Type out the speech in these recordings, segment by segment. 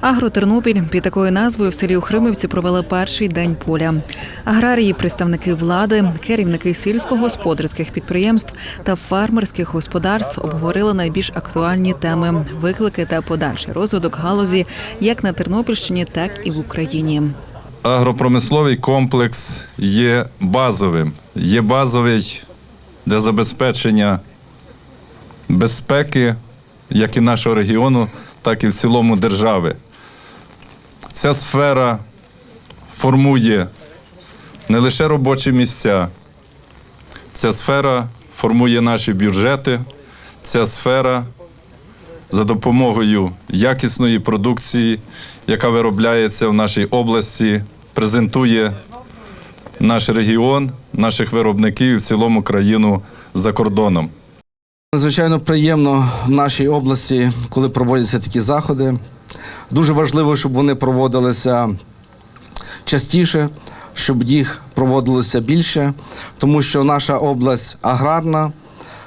Агротернопіль під такою назвою в селі Ухримівці провели перший день поля. Аграрії, представники влади, керівники сільськогосподарських підприємств та фермерських господарств обговорили найбільш актуальні теми, виклики та подальший розвиток галузі як на Тернопільщині, так і в Україні. Агропромисловий комплекс є базовим. Є базовий для забезпечення безпеки як і нашого регіону, так і в цілому держави. Ця сфера формує не лише робочі місця, ця сфера формує наші бюджети, ця сфера за допомогою якісної продукції, яка виробляється в нашій області, презентує наш регіон, наших виробників і в цілому країну за кордоном. Надзвичайно приємно в нашій області, коли проводяться такі заходи. Дуже важливо, щоб вони проводилися частіше, щоб їх проводилося більше, тому що наша область аграрна.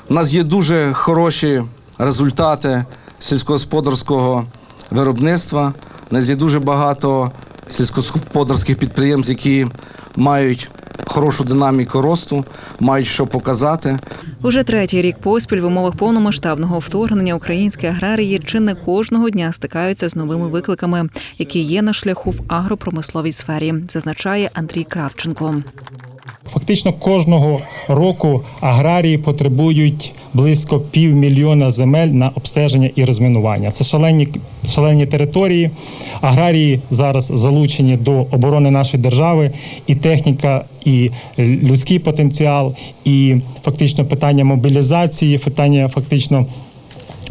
У нас є дуже хороші результати сільськогосподарського виробництва. У нас є дуже багато сільськогосподарських підприємств, які мають хорошу динаміку росту, мають що показати. Уже третій рік поспіль в умовах повномасштабного вторгнення українські аграрії чи не кожного дня стикаються з новими викликами, які є на шляху в агропромисловій сфері, зазначає Андрій Кравченко. Фактично кожного року аграрії потребують близько півмільйона земель на обстеження і розмінування. Це шалені шалені території. Аграрії зараз залучені до оборони нашої держави, і техніка, і людський потенціал, і фактично питання мобілізації, питання фактично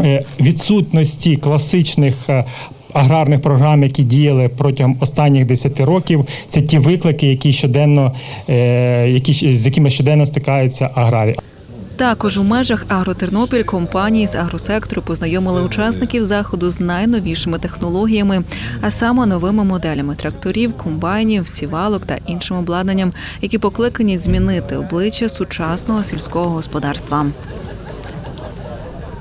е, відсутності класичних. Аграрних програм, які діяли протягом останніх 10 років, це ті виклики, які щоденно, е, які з якими щоденно стикаються аграрії. Також у межах Агротернопіль компанії з агросектору познайомили учасників заходу з найновішими технологіями, а саме новими моделями тракторів, комбайнів, сівалок та іншим обладнанням, які покликані змінити обличчя сучасного сільського господарства.